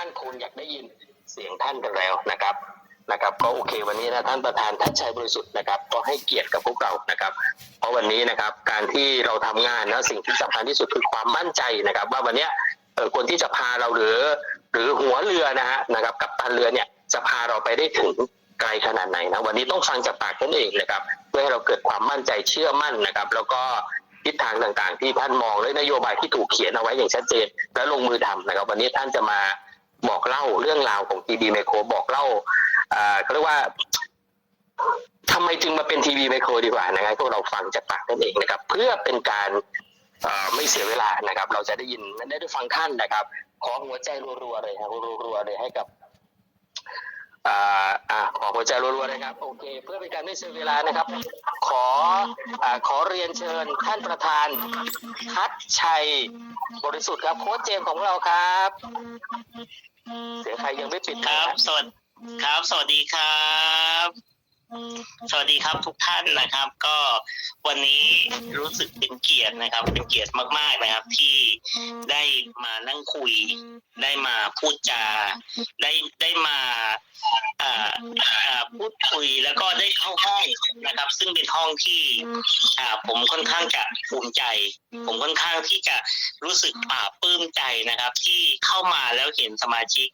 ท่านคงอยากได้ยินเสียงท่านกันแล้วนะครับนะครับ ก็โอเควันนี้นะท่านประธานทัชชัยบริสุทธิ์นะครับ ก็ให้เกียรติกับพวกเรานะครับ เพราะวันนี้นะครับการที่เราทำงานนะสิ่งที่สำคัญที่สุดคือความมั่นใจนะครับ ว่าวันนี้เออคนที่จะพาเราหรือ หรือหัวเรือนะฮะนะครับ กับตันเรือเนี่ยจะพาเราไปได้ถึงไกลขนาดไหนนะวันนี้ต้องฟังจากปากท่านเองนะครับ เพื่อให้เราเกิดความมั่นใจเชื่อมั่นนะครับ แล้วก็ทิศทางต่างๆ ที่ท่านมองและนโยบายที่ถูกเขียนเอาไว้อย่างชัดเจน และลงมือทำนะครับ วันนี้ท่านจะมา บอกเล่าเรื่องราวของทีวีไมโครบอกเล่าอ่าเขาเรียกว่าทำไมจึงมาเป็นทีวีไมโครดีกว่านะครับพวกเราฟังจากปากท่นเองนะครับ เพื่อเป็นการไม่เสียเวลานะครับ เราจะได้ยินได้ได้ฟังท่านนะครับ ขอหัวใจรัวๆเลยครับรัวๆเลยให้กับ อ่าอ่าขอหัวใจรัวๆนะครับ โอเค เพื่อเป็นการไม่เสียเวลานะครับ ขออ่าขอเรียนเชิญท่านประธานทัดชัยบริสุทธิ์ครับโค้ชเจมส์ของเราครับ เสียงใครยังไม่ปิดคนะรับ สวัสดีครับ สวัสดีครับ สวัสดีครับทุกท่านนะครับ ก็วันนี้รู้สึกเป็นเกียรตินะครับ เป็นเกียรติมาก ๆนะครับ ที่ได้มานั่งคุย ได้มาพูดจา ได้ได้มาอ่าพูดคุยแล้วก็ได้เข้าห้องนะครับ ซึ่งเป็นห้องที่อ่าผมค่อนข้างจะภูมิใจ ผมค่อนข้างที่จะรู้สึกปลาปลื้มใจนะครับ ที่เข้ามาแล้วเห็นสมาชิก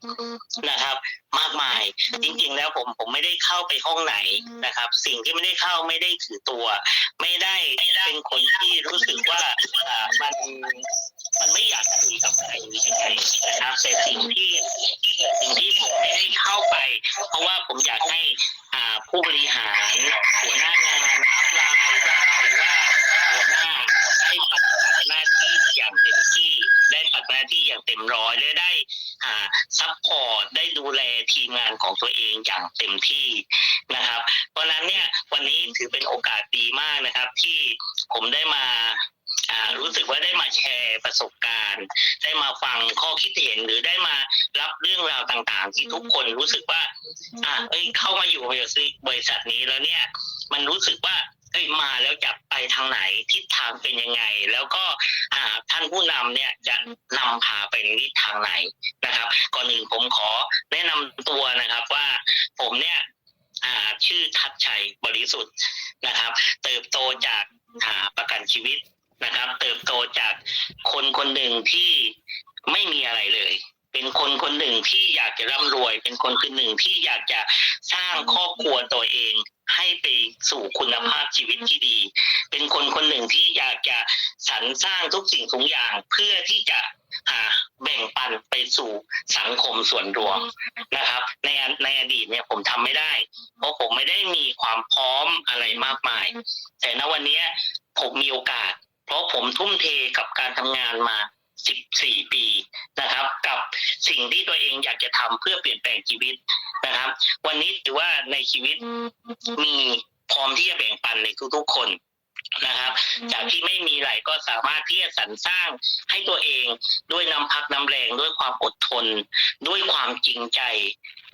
นะครับ มากมาย จริงๆ แล้วผมผมไม่ได้เข้าไปห้องไหนนะครับ สิ่งที่ไม่ได้เข้าไม่ได้ถือตัว ไม่ได้เป็นคนที่รู้สึกว่าามันมันไม่อยากคุยกับใครยังไงนะครับแต่สิ่งที่สิ่งที่ผมไม่ได้เข้าไป เพราะว่าผมอยากให้อ่าผู้บริหารหัวหน้างานอัพไลน์หรือว่าหัวหน้าได้ปฏิบัติหน้าที่อย่างเต็มที่ได้ปฏิบัติหน้าที่อย่างเต็มร้อยและได้อ่าซัพพอร์ตได้ดูแลทีมงานของตัวเองอย่างเต็มที่นะครับ เพราะฉะนั้นเนี่ยวันนี้ถือเป็นโอกาสดีมากนะครับ ที่ผมได้มาอ่ารู้สึกว่าได้มาแชร์ประสบการณ์ ได้มาฟังข้อคิดเห็นหรือได้มารับเรื่องราวต่างๆ ที่ทุกคนรู้สึกว่า อ่าเอ้ยเข้ามาอยู่บริษัทบริษัทนี้แล้วเนี่ย มันรู้สึกว่าเอ้ยมาแล้วจะไปทางไหนทิศทางเป็นยังไง แล้วก็อ่าท่านผู้นำเนี่ยจะนำพาไปในทิศทางไหน นะครับก่อนอื่นผมขอแนะนำตัวนะครับว่าผมเนี่ยอ่าชื่อทัดชัยบริสุทธิ์นะครับ เติบโตจากอ่าประกันชีวิตนะครับ เติบโตจากคนคนหนึ่งที่ไม่มีอะไรเลย เป็น คนคนหนึ่งที่อยากจะร่ำรวย เป็นคนคนหนึ่งที่อยากจะสร้างครอบครัวตัวเอง ให้ไปสู่คุณภาพชีวิตที่ดี เป็นคนคนหนึ่งที่อยากจะสรรสร้างทุกสิ่งทุกอย่างเพื่อที่จะอ่าแบ่งปันไปสู่สังคมส่วนรวมนะครับ ในอในอดีตเนี่ยผมทำไม่ได้ เพราะผมไม่ได้มีความพร้อมอะไรมากมาย แต่ณวันเนี้ยผมมีโอกาส เพราะผมทุ่มเทกับการทำงานมา 14 ปีนะครับ กับสิ่งที่ตัวเองอยากจะทำเพื่อเปลี่ยนแปลงชีวิตนะครับ วันนี้ถือว่าในชีวิตมีพร้อมที่จะแบ่งปันในทุกๆคนนะครับ จากที่ไม่มีอะไรก็สามารถที่จะสรรสร้างให้ตัวเองด้วยน้ำพักน้ำแรงด้วยความอดทน ด้วยความจริงใจ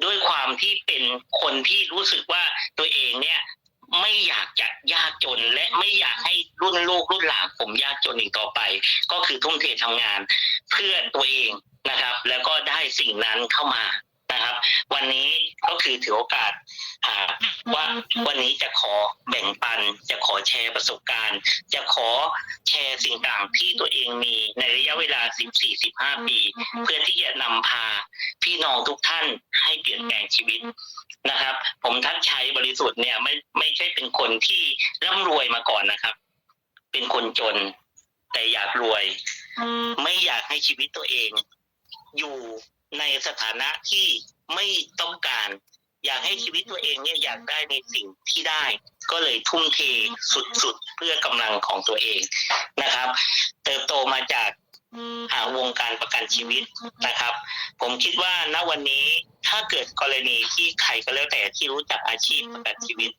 ด้วยความที่เป็นคนที่รู้สึกว่าตัวเองเนี่ย ไม่อยากจะยากจนและไม่อยากให้รุ่นลูกรุ่นหลานผมยากจนอีกต่อไป ก็คือทุ่มเททำงาน เพื่อตัวเองนะครับ แล้วก็ได้สิ่งนั้นเข้ามา นะครับ วันนี้ก็คือถือโอกาสอ่าว่าวันนี้จะขอแบ่งปัน จะขอแชร์ประสบการณ์ จะขอแชร์สิ่งต่างที่ตัวเองมีในระยะเวลา 14-15 ปี เพื่อที่จะนำพาพี่น้องทุกท่านให้เปลี่ยนแปลงชีวิตนะครับ ผมทัดชัยบริสุทธิ์เนี่ยไม่ไม่ใช่เป็นคนที่ร่ำรวยมาก่อนนะครับ เป็นคนจน แต่อยากรวย ไม่อยากให้ชีวิตตัวเอง อยู่ ในสถานะที่ไม่ต้องการ อยากให้ชีวิตตัวเองเนี่ยอยากได้ในสิ่งที่ได้ ก็เลยทุ่มเทสุดๆ เพื่อกำลังของตัวเองนะครับ เติบโตมาจากหาวงการประกันชีวิตนะครับ ผมคิดว่าณวันนี้ถ้าเกิดกรณีที่ใครก็แล้วแต่ที่รู้จักอาชีพประกันชีวิต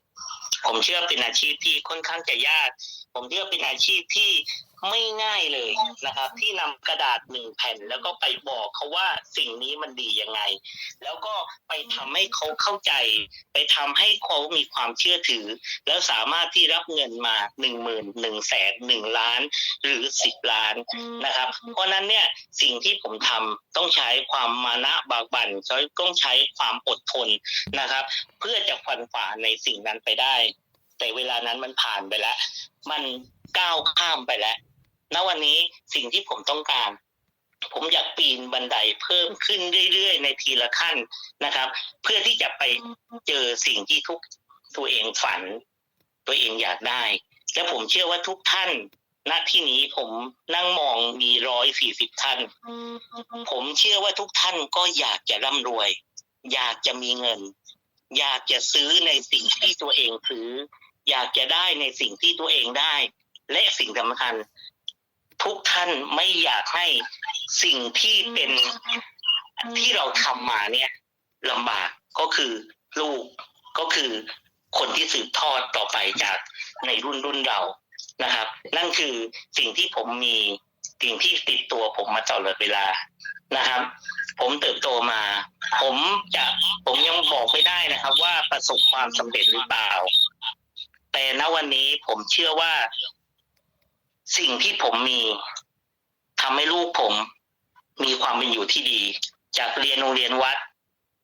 ผมเชื่อเป็นอาชีพที่ค่อนข้างจะยาก ผมเชื่อเป็นอาชีพที่ ไม่ง่ายเลยนะครับ ที่นำกระดาษหนึ่งแผ่น แล้วก็ไปบอกเขาว่าสิ่งนี้มันดียังไง แล้วก็ไปทำให้เขาเข้าใจ ไปทำให้เขามีความเชื่อถือ แล้วสามารถที่รับเงินมาหนึ่งหมื่นหนึ่งแสนหนึ่งล้าน หรือสิบล้านนะครับ เพราะฉะนั้นเนี่ยสิ่งที่ผมทำต้องใช้ความมานะบากบั่นต้องใช้ความอดทนนะครับ เพื่อจะฟันฝ่าในสิ่งนั้นไปได้ แต่เวลานั้นมันผ่านไปแล้ว มันก้าวข้ามไปแล้ว ณวันนี้สิ่งที่ผมต้องการ ผมอยากปีนบันไดเพิ่มขึ้นเรื่อยๆ ในทีละขั้นนะครับ เพื่อที่จะไปเจอสิ่งที่ทุกตัวเองฝัน ตัวเองอยากได้ และผมเชื่อว่าทุกท่านณที่นี้ผมนั่งมองมีร้อยสี่สิบท่าน ผมเชื่อว่าทุกท่านก็อยากจะร่ำรวย อยากจะมีเงิน อยากจะซื้อในสิ่งที่ตัวเองซื้อ อยากจะได้ในสิ่งที่ตัวเองได้ และสิ่งสำคัญ ทุกท่านไม่อยากให้สิ่งที่เป็นที่เราทำมาเนี่ยลำบากก็คือลูกก็คือคนที่สืบทอดต่อไปจากในรุ่นรุ่นเรานะครับ นั่นคือสิ่งที่ผมมีสิ่งที่ติดตัวผมมาตลอดเวลานะครับ ผมเติบโตมา ผมจะผมยังบอกไม่ได้นะครับ ว่าประสบความสำเร็จหรือเปล่า แต่ณวันนี้ผมเชื่อว่า สิ่งที่ผมมีทำให้ลูกผม มีความเป็นอยู่ที่ดี จากเรียนโรงเรียนวัด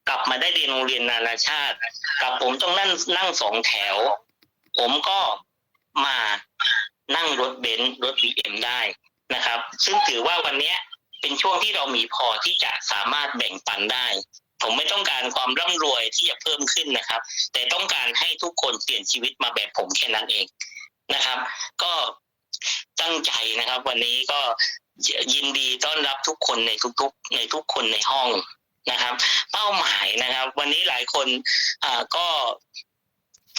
กลับมาได้เรียนโรงเรียนนานาชาติกับผมต้องนั่งนั่งสองแถว ผมก็มานั่งรถเบนซ์รถบีเอ็มได้นะครับ ซึ่งถือว่าวันเนี้ยเป็นช่วงที่เรามีพอที่จะสามารถแบ่งปันได้ ผมไม่ต้องการความร่ำรวยที่จะเพิ่มขึ้นนะครับ แต่ต้องการให้ทุกคนเปลี่ยนชีวิตมาแบบผมแค่นั้นเองนะครับ ก็ ตั้งใจนะครับ วันนี้ก็ยินดีต้อนรับทุกคนในทุกๆ ในทุกคนในห้องนะครับ เป้าหมายนะครับ วันนี้หลายคนอ่าก็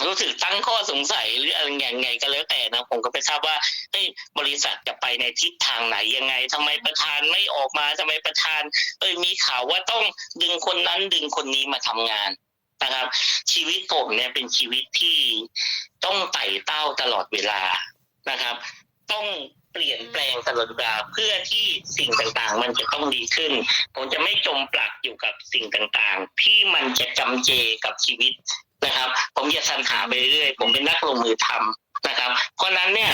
รู้สึกตั้งข้อสงสัยหรืออะไรอย่างไงก็แล้วแต่นะผมก็ไม่ทราบว่าเฮ้ยบริษัทจะไปในทิศทางไหนยังไงทำไมประธานไม่ออกมาทำไมประธาน เอ้ยมีข่าวว่าต้องดึงคนนั้นดึงคนนี้มาทำงานนะครับ ชีวิตผมเนี่ยเป็นชีวิตที่ต้องไต่เต้าตลอดเวลานะครับ ต้องเปลี่ยนแปลงตลอดเวลาเพื่อที่สิ่งต่างๆ มันจะต้องดีขึ้น ผมจะไม่จมปลักอยู่กับสิ่งต่างๆ ที่มันจะจำเจกับชีวิตนะครับ ผมจะสรรหาไปเรื่อยผมเป็นนักลงมือทำนะครับ เพราะนั้นเนี่ย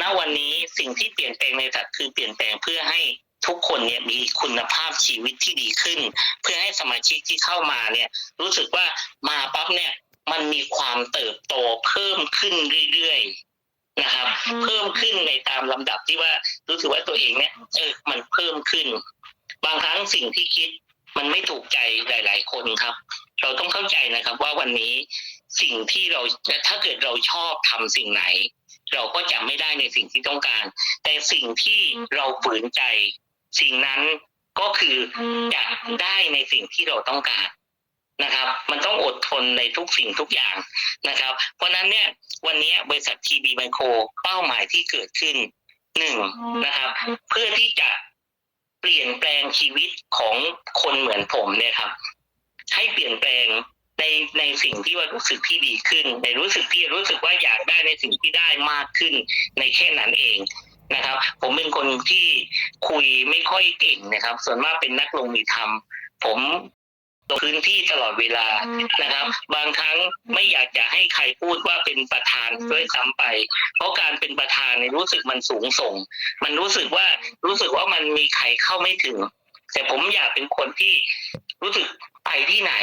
ณวันนี้สิ่งที่เปลี่ยนแปลงในสัตว์คือเปลี่ยนแปลงเพื่อให้ทุกคนเนี่ยมีคุณภาพชีวิตที่ดีขึ้น เพื่อให้สมาชิกที่เข้ามาเนี่ย รู้สึกว่ามาปั๊บเนี่ยมันมีความเติบโตเพิ่มขึ้นเรื่อย นะครับ เพิ่มขึ้นในตามลำดับที่ว่ารู้สึกว่าตัวเองเนี่ยเออมันเพิ่มขึ้น บางครั้งสิ่งที่คิดมันไม่ถูกใจหลาย ๆ คนครับ เราต้องเข้าใจนะครับว่าวันนี้สิ่งที่เราถ้าเกิดเราชอบทำสิ่งไหน เราก็จะไม่ได้ในสิ่งที่ต้องการ แต่สิ่งที่เราฝืนใจ สิ่งนั้นก็คือจะได้ในสิ่งที่เราต้องการ นะครับ มันต้องอดทนในทุกสิ่งทุกอย่างนะครับ เพราะฉะนั้นเนี่ยวันนี้บริษัททีบีไมโครเป้าหมายที่เกิดขึ้นหนึ่งนะครับ เพื่อที่จะเปลี่ยนแปลงชีวิตของคนเหมือนผมเนี่ยครับ ให้เปลี่ยนแปลงในในสิ่งที่ว่ารู้สึกที่ดีขึ้น ในรู้สึกที่รู้สึกว่าอยากได้ในสิ่งที่ได้มากขึ้นในแค่นั้นเองนะครับ ผมเป็นคนที่คุยไม่ค่อยเก่งนะครับ ส่วนมากเป็นนักลงมือทำผม ลงพื้นที่ตลอดเวลานะครับ บางครั้งไม่อยากจะให้ใครพูดว่าเป็นประธานด้วยซ้ำไป เพราะการเป็นประธานเนี่ยรู้สึกมันสูงส่ง มันรู้สึกว่ารู้สึกว่ามันมีใครเข้าไม่ถึง แต่ผมอยากเป็นคนที่รู้สึกไปที่ไหน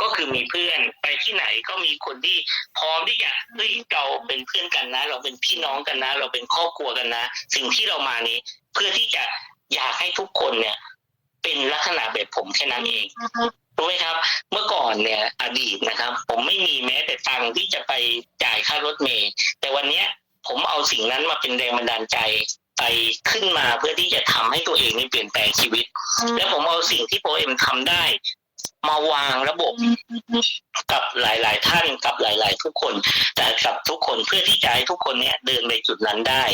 ก็คือมีเพื่อน ไปที่ไหนก็มีคนที่พร้อมที่จะเฮ้ยเราเป็นเพื่อนกันนะ เราเป็นพี่น้องกันนะ เราเป็นครอบครัวกันนะ สิ่งที่เรามานี้ เพื่อที่จะอยากให้ทุกคนเนี่ย เป็นลักษณะแบบผมแค่นั้นเอง รู้ไหมครับ เมื่อก่อนเนี่ยอดีตนะครับ ผมไม่มีแม้แต่ตังค์ที่จะไปจ่ายค่ารถเมล์แต่วันเนี้ยผมเอาสิ่งนั้นมาเป็นแรงบันดาลใจไปขึ้นมาเพื่อที่จะทำให้ตัวเองนี่เปลี่ยนแปลงชีวิต และผมเอาสิ่งที่โปรเอ็มทำได้ มาวางระบบกับหลาย ๆ ท่านกับหลาย ๆ ทุกคนแต่กับทุกคนเพื่อที่จะให้ทุกคนเนี่ยเดินไปจุดนั้นได้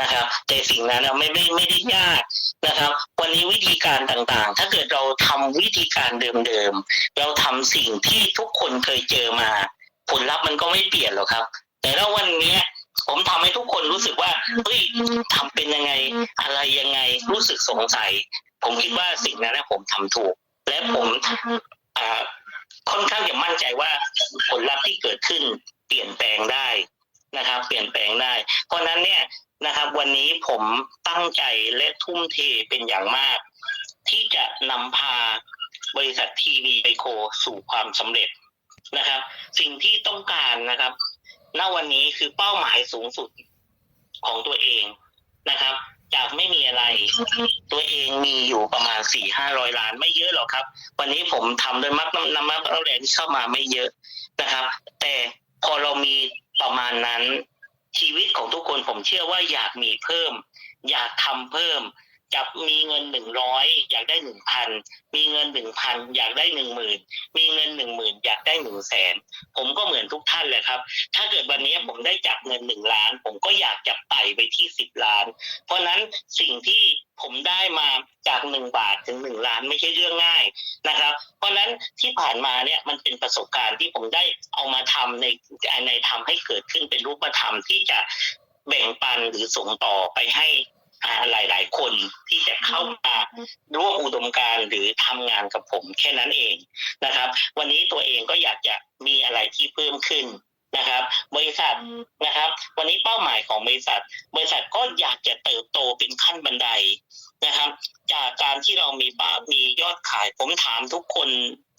นะครับแต่สิ่งนั้นไม่ไม่ไม่ได้ยากนะครับ วันนี้วิธีการต่างๆ ถ้าเกิดเราทำวิธีการเดิมๆเราทำสิ่งที่ทุกคนเคยเจอมา ผลลัพธ์มันก็ไม่เปลี่ยนหรอกครับ แต่ถ้าวันนี้ผมทำให้ทุกคนรู้สึกว่าเฮ้ยทำเป็นยังไงอะไรยังไงรู้สึกสงสัย ผมคิดว่าสิ่งนั้นนะผมทำถูก และผมอ่าค่อนข้างจะมั่นใจว่าผลลัพธ์ที่เกิดขึ้นเปลี่ยนแปลงได้นะครับ เปลี่ยนแปลงได้ เพราะนั้นเนี่ย นะครับ วันนี้ผมตั้งใจและทุ่มเทเป็นอย่างมาก ที่จะนำพาบริษัททีวีไบโคสู่ความสำเร็จนะครับ สิ่งที่ต้องการนะครับณวันนี้คือเป้าหมายสูงสุดของตัวเองนะครับ จากไม่มีอะไร ตัวเองมีอยู่ประมาณสี่ห้าร้อยล้าน ไม่เยอะหรอกครับ วันนี้ผมทำโดยมักน้ำมักน้ำแรงที่เข้ามาไม่เยอะนะครับ แต่พอเรามีประมาณนั้น ชีวิตของทุกคนผมเชื่อว่าอยากมีเพิ่มอยากทำเพิ่ม จะมีเงินหนึ่งร้อยอยากได้หนึ่งพันมีเงินหนึ่งพันอยากได้หนึ่งหมื่นมีเงินหนึ่งหมื่นอยากได้หนึ่งแสนผมก็เหมือนทุกท่านเลยครับ ถ้าเกิดวันนี้ผมได้จับเงินหนึ่งล้าน ผมก็อยากจะไต่ไปที่สิบล้าน เพราะนั้นสิ่งที่ผมได้มาจากหนึ่งบาทถึงหนึ่งล้านไม่ใช่เรื่องง่ายนะครับ เพราะฉะนั้นที่ผ่านมาเนี่ยมันเป็นประสบการณ์ที่ผมได้เอามาทำในในทำให้เกิดขึ้นเป็นรูปธรรมที่จะแบ่งปันหรือส่งต่อไปให้ อ่าหลายๆคนที่จะเข้ามาร่วมอุดมการณ์หรือทำงานกับผมแค่นั้นเองนะครับ วันนี้ตัวเองก็อยากจะมีอะไรที่เพิ่มขึ้นนะครับ บริษัทนะครับ วันนี้เป้าหมายของบริษัท บริษัทก็อยากจะเติบโตเป็นขั้นบันไดนะครับ จากการที่เรามีบ้ามียอดขาย ผมถามทุกคน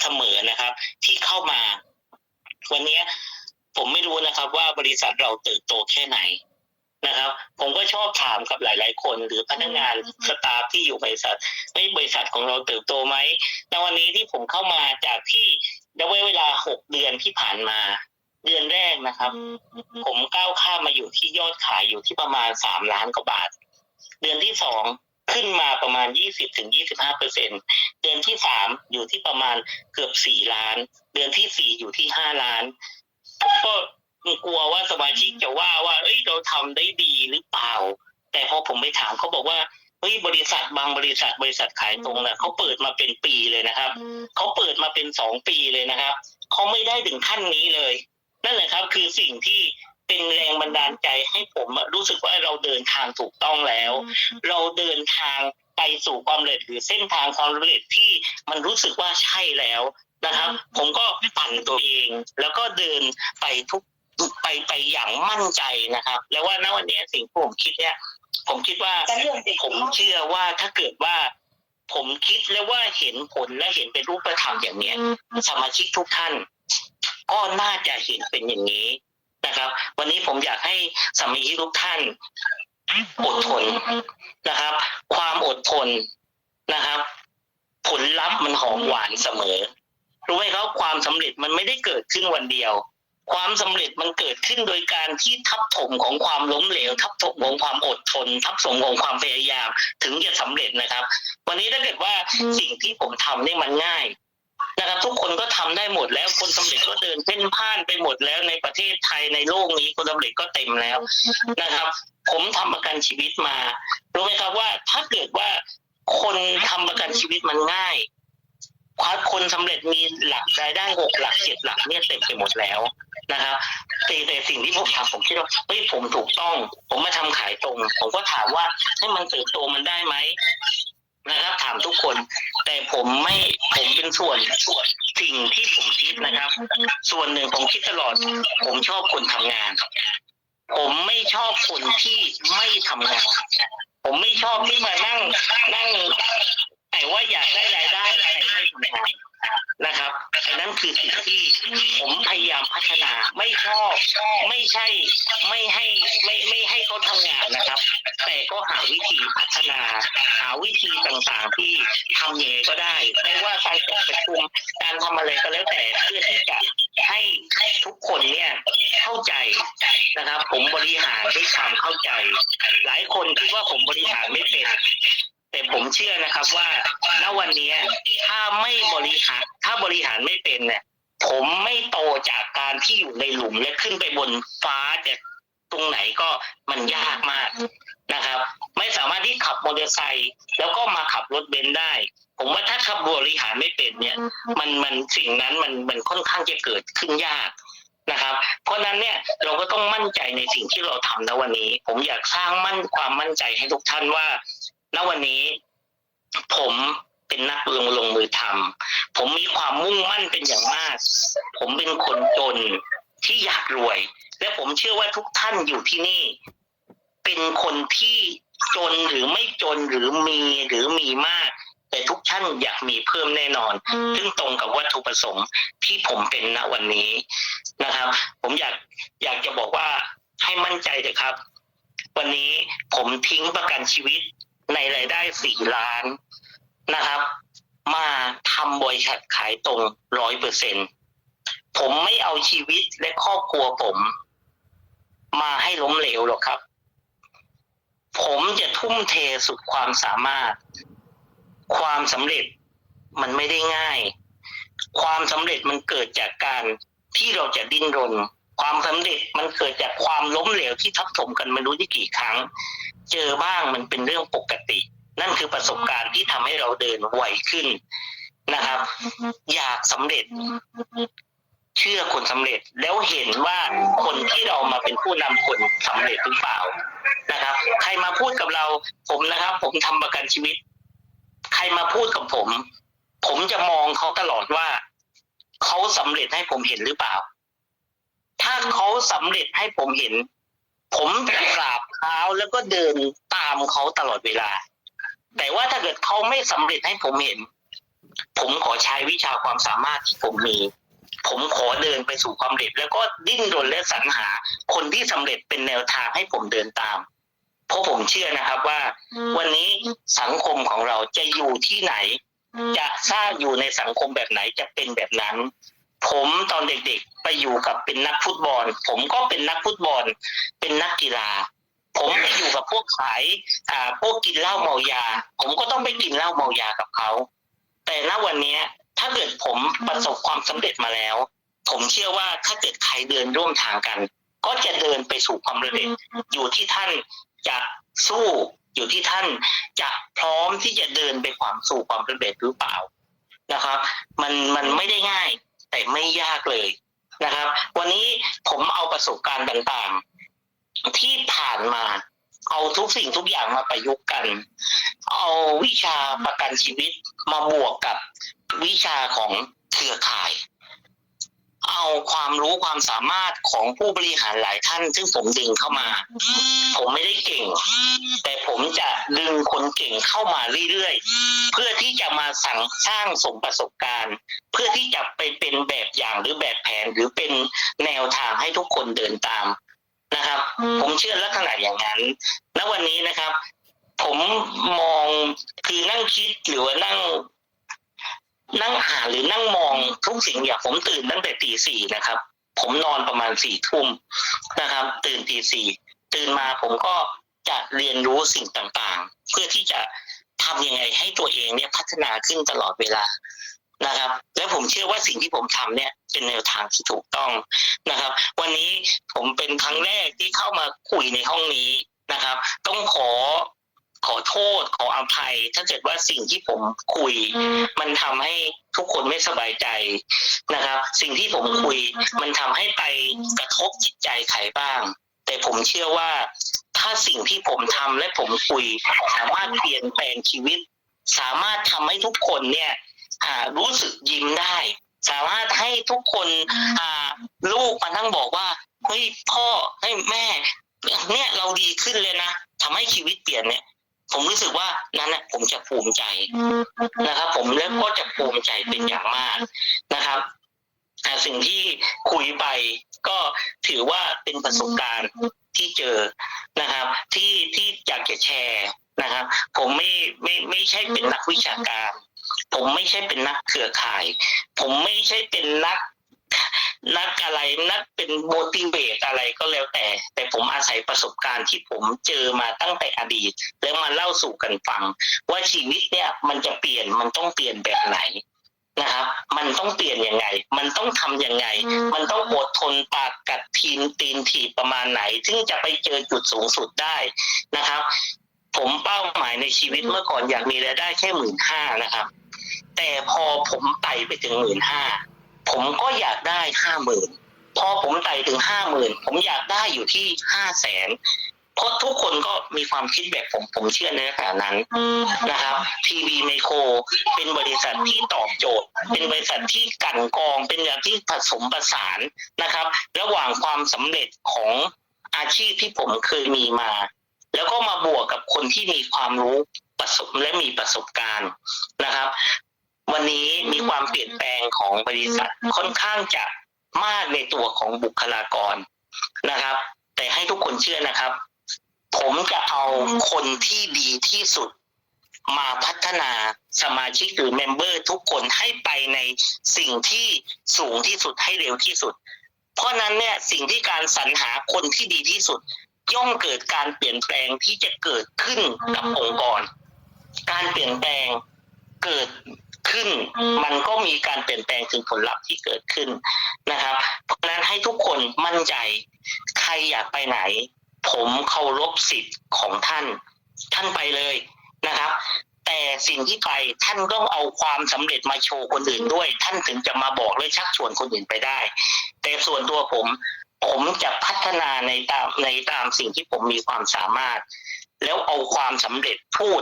เสมอนะครับ ที่เข้ามา วันนี้ผมไม่รู้นะครับว่าบริษัทเราเติบโตแค่ไหน นะครับ ผมก็ชอบถามกับหลาย ๆ คนหรือพนักงานสตาฟที่อยู่บริษัทไม่บริษัทของเราเติบโตไหมในวันนี้ที่ผมเข้ามาจากที่ระยะเวลาหกเดือนที่ผ่านมา เดือนแรกนะครับ ผมก้าวข้ามมาอยู่ที่ยอดขายอยู่ที่ประมาณสามล้านกว่าบาท เดือนที่สองขึ้นมาประมาณยี่สิบถึงยี่สิบห้าเปอร์เซ็นเดือนที่สามอยู่ที่ประมาณเกือบสี่ล้าน เดือนที่สี่อยู่ที่ห้าล้านผ มก็กลัวว่าสมาชิกจะว่าว่าเอ้ยเราทำได้ดีหรือเปล่า แต่พอผมไปถามเขาบอกว่าเฮ้ยบริษัทบางบริษัทบริษัทขายตรงนะเขาเปิดมาเป็นปีเลยนะครับเขาเปิดมาเป็นสองปีเลยนะครับเขาไม่ได้ถึงขั้นนี้เลย นั่นแหละครับคือสิ่งที่เป็นแรงบันดาลใจให้ผมอะรู้สึกว่าเราเดินทางถูกต้องแล้ว เราเดินทางไปสู่ความสำเร็จหรือเส้นทางความสำเร็จที่มันรู้สึกว่าใช่แล้วนะครับ ผมก็ปั่นตัวเอง แล้วก็เดินไปทุก ไปไปอย่างมั่นใจนะครับ แล้วว่าณวันนี้สิ่งที่ผมคิดเนี่ยผมคิดว่าแต่เรื่องเด็กผมเชื่อว่าถ้าเกิดว่าผมคิดแล้วว่าเห็นผลและเห็นเป็นรูปธรรมอย่างเนี้ยสมาชิกทุกท่าน ก็น่าจะเห็นเป็นอย่างนี้นะครับ วันนี้ผมอยากให้สมาชิกทุกท่าน อดทนนะครับ ความอดทนนะครับ ผลลัพธ์มันหอมหวานเสมอรู้ไหมครับความสำเร็จมันไม่ได้เกิดขึ้นวันเดียว ความสำเร็จมันเกิดขึ้นโดยการที่ทับถมของความล้มเหลว ทับถมของความอดทน ทับถมของความพยายามถึงจะสำเร็จนะครับ วันนี้ถ้าเกิดว่าสิ่งที่ผมทำเนี่ยมันง่ายนะครับทุกคนก็ทำได้หมดแล้วคนสำเร็จก็เดินเพ่นพ่านไปหมดแล้วในประเทศไทยในโลกนี้คนสำเร็จก็เต็มแล้วนะครับ ผมทำประกันชีวิตมารู้ไหมครับว่าถ้าเกิดว่าคนทำประกันชีวิตมันง่าย ความคนสำเร็จมีหลักรายได้หกหลักเจ็ดหลักเนี่ยเต็มไปหมดแล้วนะครับแต่แต่สิ่งที่ผมทำผมคิดว่าเฮ้ยผมถูกต้อง ผมมาทำขายตรง ผมก็ถามว่าให้มันเติบโตมันได้ไหมนะครับถามทุกคน แต่ผมไม่ผมเป็นส่วนส่วนสิ่งที่ผมคิดนะครับ ส่วนหนึ่งผมคิดตลอด ผมชอบคนทำงาน ผมไม่ชอบคนที่ไม่ทำงาน ผมไม่ชอบที่มานั่งนั่ง ว่าอยากได้รายได้แต่ไม่ทำงานนะครับอันนั้นคือสิ่งที่ผมพยายามพัฒนาไม่ชอบไม่ใช่ไม่ให้ไม่ไม่ให้เขาทำงานนะครับ แต่ก็หาวิธีพัฒนา หาวิธีต่างๆที่ทำยังไงก็ได้ ไม่ว่าการจัดประชุมการทำอะไรก็แล้วแต่เพื่อที่จะให้ทุกคนเนี่ยเข้าใจนะครับ ผมบริหารด้วยความเข้าใจ หลายคนคิดว่าผมบริหารไม่เป็น แต่ผมเชื่อนะครับว่าณวันนี้ถ้าไม่บริหาร ถ้าบริหารไม่เป็นเนี่ย ผมไม่โตจากการที่อยู่ในหลุมและขึ้นไปบนฟ้าจากตรงไหนก็มันยากมากนะครับ ไม่สามารถที่ขับมอเตอร์ไซค์แล้วก็มาขับรถเบนซ์ได้ ผมว่าถ้าขับบริหารไม่เป็นเนี่ย มันมันสิ่งนั้นมันมันค่อนข้างจะเกิดขึ้นยากนะครับ เพราะฉะนั้นเนี่ยเราก็ต้องมั่นใจในสิ่งที่เราทำณวันนี้ ผมอยากสร้างมั่นความมั่นใจให้ทุกท่านว่า ณวันนี้ ผมเป็นนักลงลงมือทำผมมีความมุ่งมั่นเป็นอย่างมาก ผมเป็นคนจนที่อยากรวย และผมเชื่อว่าทุกท่านอยู่ที่นี่ เป็นคนที่จนหรือไม่จนหรือมีหรือมีมาก แต่ทุกท่านอยากมีเพิ่มแน่นอน ซึ่งตรงกับวัตถุประสงค์ที่ผมเป็นณวันนี้นะครับ ผมอยากอยากจะบอกว่าให้มั่นใจเลยครับ วันนี้ผมทิ้งประกันชีวิต ในรายได้สี่ล้านนะครับ มาทำบริษัทขายตรงร้อยเปอร์เซ็นผมไม่เอาชีวิตและครอบครัวผม มาให้ล้มเหลวหรอกครับ ผมจะทุ่มเทสุดความสามารถ ความสำเร็จมันไม่ได้ง่าย ความสำเร็จมันเกิดจากการที่เราจะดิ้นรน ความสำเร็จมันเกิดจากความล้มเหลวที่ทับถมกันไม่รู้ที่กี่ครั้ง เจอบ้างมันเป็นเรื่องปกติ นั่นคือประสบการณ์ที่ทำให้เราเดินไวขึ้นนะครับ อยากสำเร็จ เชื่อคนสำเร็จแล้วเห็นว่าคนที่เรามาเป็นผู้นำคนสำเร็จหรือเปล่านะครับ ใครมาพูดกับเรา ผมนะครับ ผมทำประกันชีวิต ใครมาพูดกับผม ผมจะมองเขาตลอดว่าเขาสำเร็จให้ผมเห็นหรือเปล่า ถ้าเขาสำเร็จให้ผมเห็น ผมจะกราบเท้าแล้วก็เดินตามเขาตลอดเวลา แต่ว่าถ้าเกิดเขาไม่สำเร็จให้ผมเห็น ผมขอใช้วิชาความสามารถที่ผมมี ผมขอเดินไปสู่ความสำเร็จ แล้วก็ดิ้นรนและสรรหา คนที่สำเร็จเป็นแนวทางให้ผมเดินตามเพราะผมเชื่อนะครับว่า วันนี้สังคมของเราจะอยู่ที่ไหน จะสร้างอยู่ในสังคมแบบไหนจะเป็นแบบนั้น ผมตอนเด็กๆไปอยู่กับเป็นนักฟุตบอล ผมก็เป็นนักฟุตบอล เป็นนักกีฬา ผมไปอยู่กับพวกขายอ่าพวกกินเหล้าเมายา ผมก็ต้องไปกินเหล้าเมายากับเขา แต่ณวันเนี้ยถ้าเกิดผมประสบความสำเร็จมาแล้ว ผมเชื่อว่าถ้าเกิดใครเดินร่วมทางกัน ก็จะเดินไปสู่ความสำเร็จอยู่ที่ท่านจะสู้อยู่ที่ท่านจะพร้อมที่จะเดินไปความสู่ความสำเร็จหรือเปล่านะครับ มันมันไม่ได้ง่าย แต่ไม่ยากเลยนะครับ วันนี้ผมเอาประสบการณ์ต่างๆ ที่ผ่านมา เอาทุกสิ่งทุกอย่างมาประยุกต์กัน เอาวิชาประกันชีวิตมาบวกกับวิชาของเครือข่าย เอาความรู้ความสามารถของผู้บริหารหลายท่าน ซึ่งผมดึงเข้ามา ผมไม่ได้เก่ง แต่ผมจะดึงคนเก่งเข้ามาเรื่อยๆ เพื่อที่จะมาสั่งสร้างสมประสบการณ์ เพื่อที่จะไปเป็นแบบอย่างหรือแบบแผนหรือเป็นแนวทางให้ทุกคนเดินตามนะครับ ผมเชื่อลักษณะอย่างนั้นณวันนี้นะครับ ผมมองคือนั่งคิดหรือว่านั่ง นั่งอ่านหรือนั่งมองทุกสิ่งอย่างผมตื่นตั้งแต่ตีสี่นะครับ ผมนอนประมาณสี่ทุ่มนะครับ ตื่นตีสี่ตื่นมาผมก็จะเรียนรู้สิ่งต่างๆ เพื่อที่จะทำยังไงให้ตัวเองเนี่ยพัฒนาขึ้นตลอดเวลานะครับ และผมเชื่อว่าสิ่งที่ผมทำเนี่ยเป็นแนวทางที่ถูกต้องนะครับ วันนี้ผมเป็นครั้งแรกที่เข้ามาคุยในห้องนี้นะครับ ต้องขอ ขอโทษขออภัย ถ้าเกิดว่าสิ่งที่ผมคุย มันทำให้ทุกคนไม่สบายใจนะครับ สิ่งที่ผมคุย มันทำให้ไปกระทบจิตใจใครบ้าง แต่ผมเชื่อว่า ถ้าสิ่งที่ผมทำและผมคุย สามารถเปลี่ยนแปลงชีวิต สามารถทำให้ทุกคนเนี่ยอ่ารู้สึกยิ้มได้ สามารถให้ทุกคนอ่าลูกมานั่งบอกว่าเฮ้ยพ่อเฮ้ยแม่ เนี่ยเราดีขึ้นเลยนะทำให้ชีวิตเปลี่ยนเนี่ย ผมรู้สึกว่านั้นนะผมจะภูมิใจนะครับ ผมแล้วก็จะภูมิใจเป็นอย่างมากนะครับแต่สิ่งที่คุยไปก็ถือว่าเป็นประสบการณ์ที่เจอนะครับ ที่ที่อยากจะแชร์นะครับ ผมไม่ไม่ไม่ใช่เป็นนักวิชาการ ผมไม่ใช่เป็นนักเครือข่าย ผมไม่ใช่เป็นนักนักอะไรนักเป็นโมติเวตอะไรก็ แล้วแต่ แต่ผมอาศัยประสบการณ์ที่ผมเจอมาตั้งแต่อดีต แล้วมาเล่าสู่กันฟัง ว่าชีวิตเนี่ยมันจะเปลี่ยนมันต้องเปลี่ยนแบบไหนนะครับมันต้องเปลี่ยนยังไง มันต้องทำยังไง มันต้องอดทนปากกัดทีนตีนถีบประมาณไหน ซึ่งจะไปเจอจุดสูงสุดได้นะครับ ผมเป้าหมายในชีวิตเมื่อก่อนอยากมีรายได้แค่หมื่นห้านะครับ แต่พอผมไต่ไปถึงหมื่นห้าผมก็อยากได้ห้าหมื่น พอผมไต่ถึงห้าหมื่นผมอยากได้อยู่ที่ห้าแสนเพราะทุกคนก็มีความคิดแบบผมผมเชื่อในลักษณะนั้นนะครับทีวีไมโครเป็นบริษัทที่ตอบโจทย์ เป็นบริษัทที่กลันกรอง เป็นแบบที่ผสมประสานนะครับ ระหว่างความสำเร็จของอาชีพที่ผมเคยมีมา แล้วก็มาบวกกับคนที่มีความรู้ประสบและมีประสบการณ์นะครับ วันนี้มีความเปลี่ยนแปลงของบริษัทค่อนข้างจะ มากในตัวของบุคลากรนะครับ แต่ให้ทุกคนเชื่อนะครับ ผมจะเอาคนที่ดีที่สุดมาพัฒนาสมาชิกหรือเมมเบอร์ทุกคนให้ไปในสิ่งที่สูงที่สุดให้เร็วที่สุด เพราะนั้นเนี่ยสิ่งที่การสรรหาคนที่ดีที่สุด ย่อมเกิดการเปลี่ยนแปลงที่จะเกิดขึ้นกับองค์กร การเปลี่ยนแปลงเกิด ขึ้น มันก็มีการเปลี่ยนแปลงถึงผลลัพธ์ที่เกิดขึ้นนะครับ เพราะฉะนั้นให้ทุกคนมั่นใจ ใครอยากไปไหน ผมเคารพสิทธิ์ของท่าน ท่านไปเลยนะครับ แต่สิ่งที่ไปท่านต้องเอาความสำเร็จมาโชว์คนอื่นด้วย ท่านถึงจะมาบอกและชักชวนคนอื่นไปได้ แต่ส่วนตัวผมผมจะพัฒนาในตามในตามสิ่งที่ผมมีความสามารถ แล้วเอาความสำเร็จพูด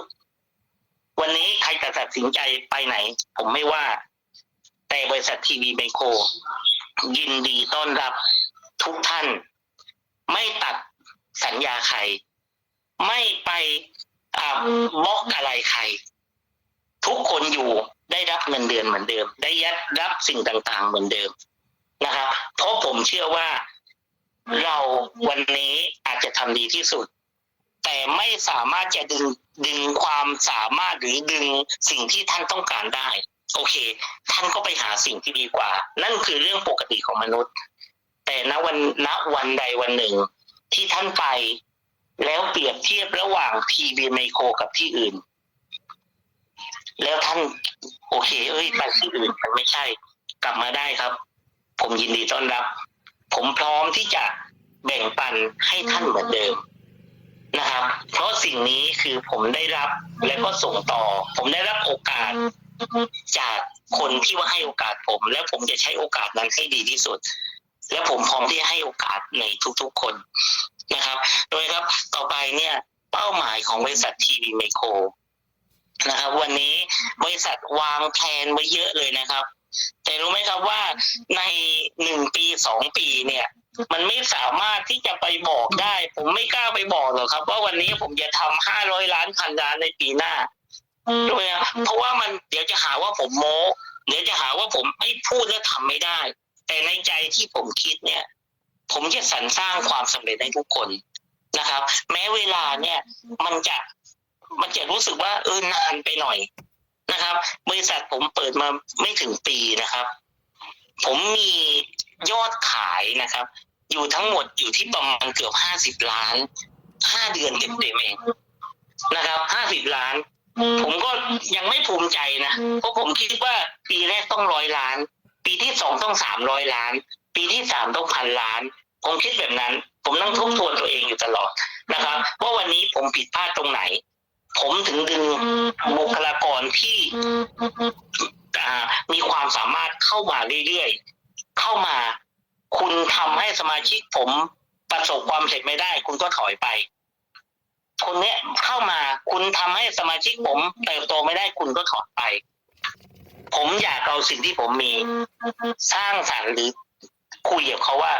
วันนี้ใครจะตัดสินใจไปไหน ผมไม่ว่า แต่บริษัททีวีไมโคร ยินดีต้อนรับทุกท่าน ไม่ตัดสัญญาใคร ไม่ไปอ่าบล็อกอะไรใคร ทุกคนอยู่ได้รับเงินเดือนเหมือนเดิม ได้ยัดรับสิ่งต่างๆเหมือนเดิมนะครับ เพราะผมเชื่อว่าเราวันนี้อาจจะทำดีที่สุด แต่ไม่สามารถจะดึง ดึงความสามารถหรือดึงสิ่งที่ท่านต้องการได้ โอเค ท่านก็ไปหาสิ่งที่ดีกว่า นั่นคือเรื่องปกติของมนุษย์ แต่ณวันณวันใดวันหนึ่ง ที่ท่านไปแล้วเปรียบเทียบระหว่างทีวีไมโครกับที่อื่น แล้วท่าน โอเค เอ้ยไปที่อื่นมันไม่ใช่ กลับมาได้ครับ ผมยินดีต้อนรับ ผมพร้อมที่จะแบ่งปันให้ท่านเหมือนเดิม นะครับ เพราะสิ่งนี้คือผมได้รับและก็ส่งต่อ ผมได้รับโอกาสจากคนที่ว่าให้โอกาสผม และผมจะใช้โอกาสนั้นให้ดีที่สุด และผมพร้อมที่จะให้โอกาสในทุกๆคนนะครับ โดยครับต่อไปเนี่ยเป้าหมายของบริษัททีวีไมโครนะครับวันนี้บริษัทวางแผนไว้เยอะเลยนะครับ แต่รู้ไหมครับว่าในหนึ่งปีสองปีเนี่ย มันไม่สามารถที่จะไปบอกได้ ผมไม่กล้าไปบอกหรอกครับ ว่าวันนี้ผมจะทำห้าร้อยล้านพันล้านในปีหน้าด้วยนะเพราะว่ามันเดี๋ยวจะหาว่าผมโม้เดี๋ยวจะหาว่าผมไม่พูดแล้วทำไม่ได้ แต่ในใจที่ผมคิดเนี่ย ผมจะสรรสร้างความสำเร็จให้ทุกคนนะครับ แม้เวลาเนี่ย มันจะมันจะรู้สึกว่าเออนานไปหน่อยนะครับ บริษัทผมเปิดมาไม่ถึงปีนะครับ ผมมียอดขายนะครับ อยู่ทั้งหมดอยู่ที่ประมาณเกือบห้าสิบล้านห้าเดือนเต็มๆเองนะครับห้าสิบล้าน ผมก็ยังไม่ภูมิใจนะเพราะผมคิดว่าปีแรกต้องร้อยล้าน ปีที่สองต้องสามร้อยล้าน ปีที่สามต้องพันล้าน ผมคิดแบบนั้น ผมนั่งทบทวนตัวเองอยู่ตลอดนะครับว่าวันนี้ผมผิดพลาดตรงไหน ผมถึงดึงบุคลากรที่ มีความสามารถเข้ามาเรื่อยๆ เข้ามา คุณทำให้สมาชิกผมประสบความสำเร็จไม่ได้ คุณก็ถอยไป คนเนี้ยเข้ามาคุณทำให้สมาชิกผมเติบโตไม่ได้คุณก็ถอยไป ผมอยากเอาสิ่งที่ผมมีสร้างสรรค์หรือคุยกับเขาว่า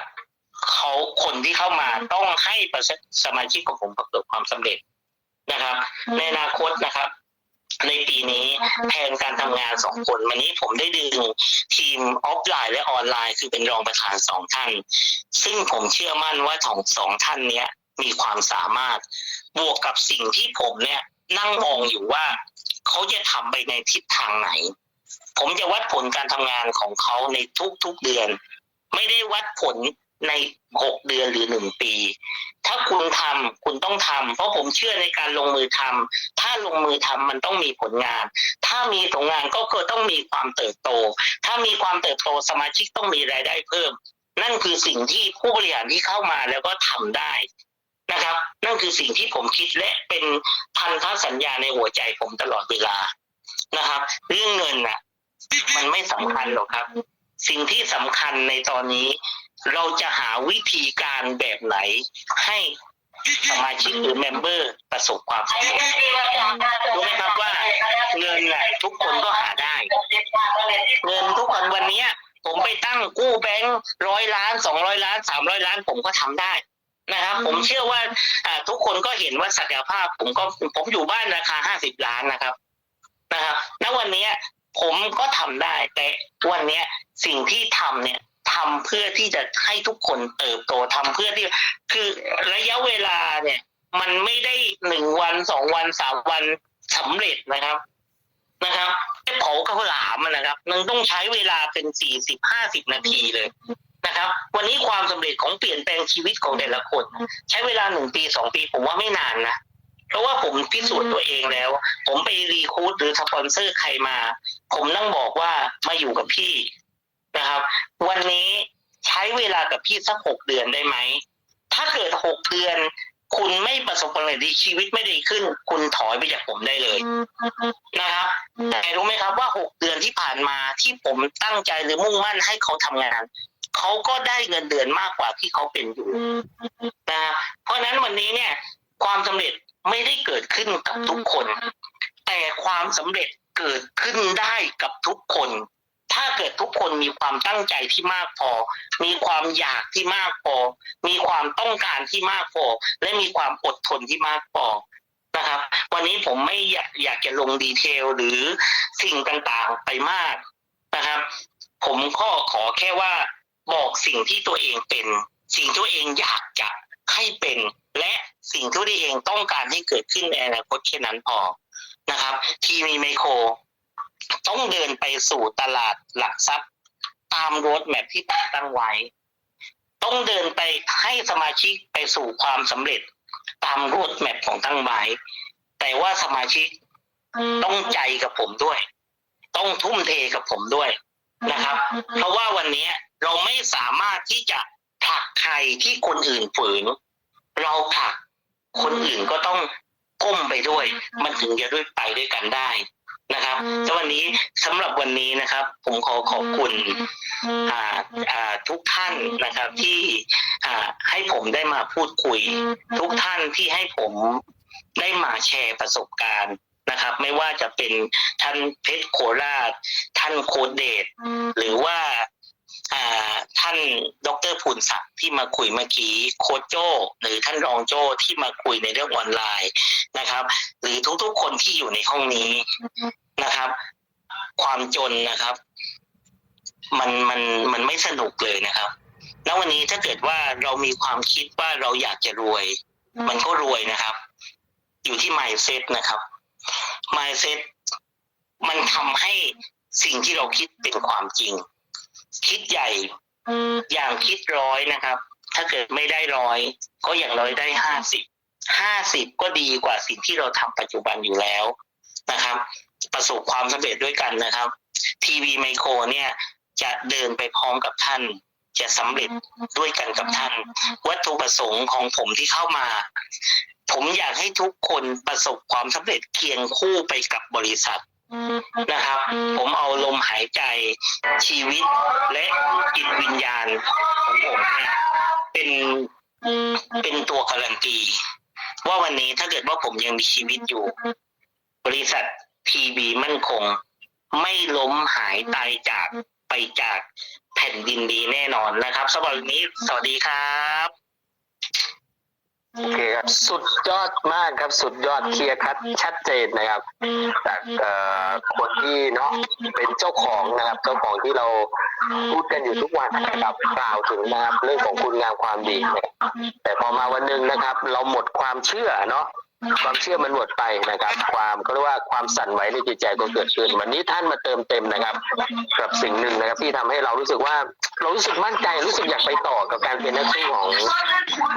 เขาคนที่เข้ามาต้องให้ประสมาชิกของผมประสบความสำเร็จนะครับ ในอนาคตนะครับ ในปีนี้แทนการทำงานสองคนวันนี้ผมได้ดึงทีมออฟไลน์และออนไลน์คือเป็นรองประธานสองท่าน ซึ่งผมเชื่อมั่นว่าของสองท่านเนี้ยมีความสามารถ บวกกับสิ่งที่ผมเนี่ยนั่งมองอยู่ว่าเขาจะทำไปในทิศทางไหน ผมจะวัดผลการทำงานของเขาในทุกๆเดือน ไม่ได้วัดผล ในหกเดือนหรือหนึ่งปี ถ้าคุณทำคุณต้องทำเพราะผมเชื่อในการลงมือทำถ้าลงมือทำมันต้องมีผลงาน ถ้ามีผลงานก็คือต้องมีความเติบโต ถ้ามีความเติบโตสมาชิกต้องมีรายได้เพิ่ม นั่นคือสิ่งที่ผู้บริหารที่เข้ามาแล้วก็ทำได้นะครับ นั่นคือสิ่งที่ผมคิดและเป็นพันธสัญญาในหัวใจผมตลอดเวลานะครับ เรื่องเงินน่ะ มันไม่สำคัญหรอกครับ สิ่งที่สำคัญในตอนนี้ เราจะหาวิธีการแบบไหนให้สมาชิกหรือเมมเบอร์ประสบความสำเร็จรู้ไหมครับว่าเงินน่ะทุกคนก็หาได้ เงินทุกคนวันเนี้ยผมไปตั้งกู้แบงค์ร้อยล้านสองร้อยล้านสามร้อยล้านผมก็ทำได้นะครับผมเชื่อว่าทุกคนก็เห็นว่าศักยภาพ ผมก็ผมอยู่บ้านราคาห้าสิบล้านนะครับนะครับณวันเนี้ยผมก็ทำได้ แต่วันเนี้ยสิ่งที่ทำเนี่ย ทำเพื่อที่จะให้ทุกคนเติบโตทำเพื่อที่คือระยะเวลาเนี่ย มันไม่ได้หนึ่งวันสองวันสามวันสำเร็จนะครับนะครับแค่เผาข้าวหลามนะครับ มันต้องใช้เวลาเป็นสี่สิบห้าสิบนาทีเลยนะครับ วันนี้ความสำเร็จของเปลี่ยนแปลงชีวิตของแต่ละคน ใช้เวลาหนึ่งปีสองปีผมว่าไม่นานนะเพราะว่าผมพิสูจน์ตัวเองแล้ว ผมไปรีคูดหรือสปอนเซอร์ใครมา ผมนั่งบอกว่ามาอยู่กับพี่ นะครับ วันนี้ใช้เวลากับพี่สักหกเดือนได้ไหม ถ้าเกิดหกเดือน คุณไม่ประสบความสำเร็จดีชีวิตไม่ดีขึ้น คุณถอยไปจากผมได้เลยนะครับแต่รู้ไหมครับว่าหกเดือนที่ผ่านมาที่ผมตั้งใจหรือมุ่งมั่นให้เขาทำงานเขาก็ได้เงินเดือนมากกว่าที่เขาเป็นอยู่นะเพราะฉะนั้นวันนี้เนี่ย ความสำเร็จไม่ได้เกิดขึ้นกับทุกคน แต่ความสำเร็จเกิดขึ้นได้กับทุกคน ถ้าเกิดทุกคนมีความตั้งใจที่มากพอ มีความอยากที่มากพอ มีความต้องการที่มากพอ และมีความอดทนที่มากพอนะครับ วันนี้ผมไม่อยากอยากจะลงดีเทลหรือสิ่งต่างๆไปมากนะครับ ผมก็ขอแค่ว่าบอกสิ่งที่ตัวเองเป็น สิ่งที่ตัวเองอยากจะให้เป็น และสิ่งที่ตัวเองต้องการให้เกิดขึ้นในอนาคตแค่นั้นพอนะครับ ทีมีไมโคร ต้องเดินไปสู่ตลาดหลักทรัพย์ ตามโรดแมพที่ตั้งไว้ ต้องเดินไปให้สมาชิกไปสู่ความสำเร็จตามโรดแมพของตั้งไว้แต่ว่าสมาชิกต้องใจกับผมด้วย ต้องทุ่มเทกับผมด้วยนะครับ เพราะว่าวันนี้เราไม่สามารถที่จะผลักใครที่คนอื่นฝืน เราผลักคนอื่นก็ต้องก้มไปด้วย มันถึงจะด้วยไปด้วยกันได้ นะครับแต่วันนี้สำหรับวันนี้นะครับ ผมขอขอบคุณอ่าอ่าทุกท่านนะครับที่อ่าให้ผมได้มาพูดคุย ทุกท่านที่ให้ผมได้มาแชร์ประสบการณ์นะครับ ไม่ว่าจะเป็นท่านเพชรโคราช ท่านโคดเดชหรือว่าอ่าท่านดร ภูนศักดิ์ที่มาคุยเมื่อกี้โคชโจหรือท่านรองโจที่มาคุยในเรื่องออนไลน์นะครับ หรือทุกๆคนที่อยู่ในห้องนี้นะครับ ความจนนะครับ มันมันมันไม่สนุกเลยนะครับ แล้ววันนี้ถ้าเกิดว่าเรามีความคิดว่าเราอยากจะรวย มันก็รวยนะครับ อยู่ที่ mindset นะครับ mindset มันทำให้สิ่งที่เราคิดเป็นความจริง คิดใหญ่ อย่างคิดร้อยนะครับ ถ้าเกิดไม่ได้ร้อย ก็อย่างน้อยได้ห้าสิบห้าสิบก็ดีกว่าสิ่งที่เราทำปัจจุบันอยู่แล้วนะครับ ประสบความสำเร็จด้วยกันนะครับ ทีวีไมโครเนี่ยจะเดินไปพร้อมกับท่าน จะสำเร็จด้วยกันกับท่าน วัตถุประสงค์ของผมที่เข้ามา ผมอยากให้ทุกคนประสบความสำเร็จเคียงคู่ไปกับบริษัท นะครับ ผมเอาลมหายใจชีวิตและจิตวิญญาณของผมเนี่ยเป็นเป็นตัวการันตี ว่าวันนี้ถ้าเกิดว่าผมยังมีชีวิตอยู่ บริษัททีบีมั่นคง ไม่ล้มหายตายจากไปจากแผ่นดินดีแน่นอนนะครับสำหรับวันนี้สวัสดีครับ โอเคครับ สุดยอดมากครับ สุดยอดเคลียร์คัดชัดเจนนะครับ จากเอ่อคนที่เนาะเป็นเจ้าของนะครับ เจ้าของที่เราพูดกันอยู่ทุกวันนะครับกล่าวถึงนะครับเรื่องของคุณงามความดี แต่พอมาวันหนึ่งนะครับ เราหมดความเชื่อเนาะความเชื่อมันหมดไปนะครับ ความก็เรียกว่าความสั่นไหวในจิตใจก็เกิดขึ้น วันนี้ท่านมาเติมเต็มนะครับ กับสิ่งหนึ่งนะครับ ที่ทำให้เรารู้สึกว่า เรารู้สึกมั่นใจรู้สึกอยากไปต่อกับการเป็นนักสู้ของของ